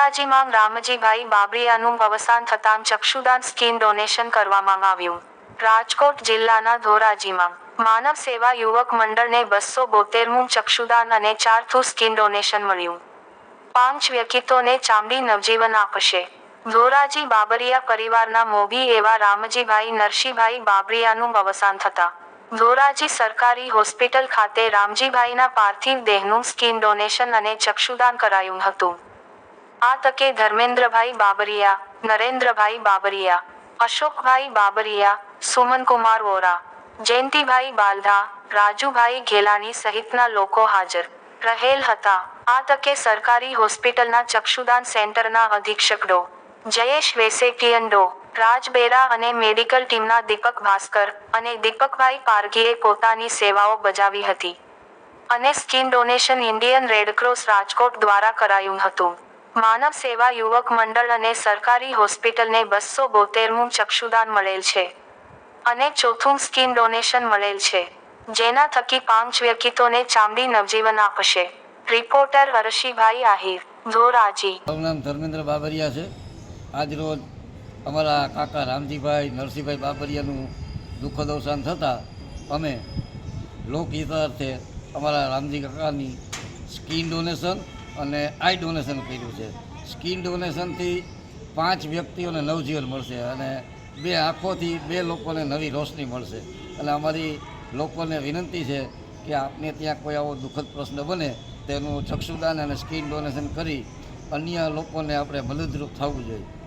ધોરાજીમાં રામજીભાઈ બાબરિયાનું અવસાન થતાં ચક્ષુદાન skin donation કરવામાં આવ્યું. રાજકોટ જિલ્લાના ધોરાજીમાં માનવ સેવા યુવક મંડળને બસો બોતેરમું ચક્ષુદાન અને ચારથું સ્કીન ડોનેશન મળ્યું. પાંચ વ્યક્તિત્વને ચામડી નવજીવન આપશે. ધોરાજી બાબરિયા પરિવારના મોભી એવા રામજીભાઈ નરસિંહભાઈ બાબરિયાનું અવસાન થતા. ધોરાજી સરકારી હોસ્પિટલ ખાતે રામજીભાઈના પાર્થિવ દેહનું સ્કીન ડોનેશન અને ચક્ષુદાન કરાયું હતું. આ તકે ધર્મેન્દ્રભાઈ બાબરિયા, નરેન્દ્રભાઈ બાબરિયા, અશોકભાઈ બાબરિયા, સુમનકુમાર વોરા, જયંતિભાઈ બાલધા, રાજુભાઈ ઘેલાણી સહિતના લોકો હાજર રહેલ હતા. આ તકે સરકારી હોસ્પિટલના ચક્ષુદાન સેન્ટરના અધિક્ષક ડો. જયેશ વેસેટિયન ડો. રાજબેરા અને મેડિકલ ટીમના દીપક ભાસ્કર અને દીપકભાઈ પારઘીએ પોતાની સેવાઓ બજાવી હતી. અને skin donation Indian Red Cross Rajkot દ્વારા કરાયું હતું. માનવ સેવા યુવક મંડળ અને સરકારી હોસ્પિટલને બસો બોતેરમું ચક્ષુદાન મળેલ છે અને ચોથું સ્કીન ડોનેશન મળેલ છે, જેના થકી પાંચ વ્યક્તિઓને ચામડી નવજીવન આપશે. રિપોર્ટર હર્ષિભાઈ આહિર, ધોરાજી. મારું નામ ધર્મેન્દ્ર બાબરિયા છે. આજ રોજ અમારા કાકા રામજીભાઈ, નરસિંહભાઈ બાબરિયાનું દુઃખદ અવસાન થતાં અમે લોકહિતાર્થે અમારા રામજી કાકાની સ્કીન ડોનેશન અને આઈ ડોનેશન કર્યું છે. સ્કિન ડોનેશનથી પાંચ વ્યક્તિઓને નવજીવન મળશે અને બે આંખોથી બે લોકોને નવી રોશની મળશે. અને અમારી લોકોને વિનંતી છે કે આપને ત્યાં કોઈ આવો દુઃખદ પ્રશ્ન બને તેનું ચક્ષુદાન અને સ્કીન ડોનેશન કરી અન્ય લોકોને આપણે મદદરૂપ થવું જોઈએ.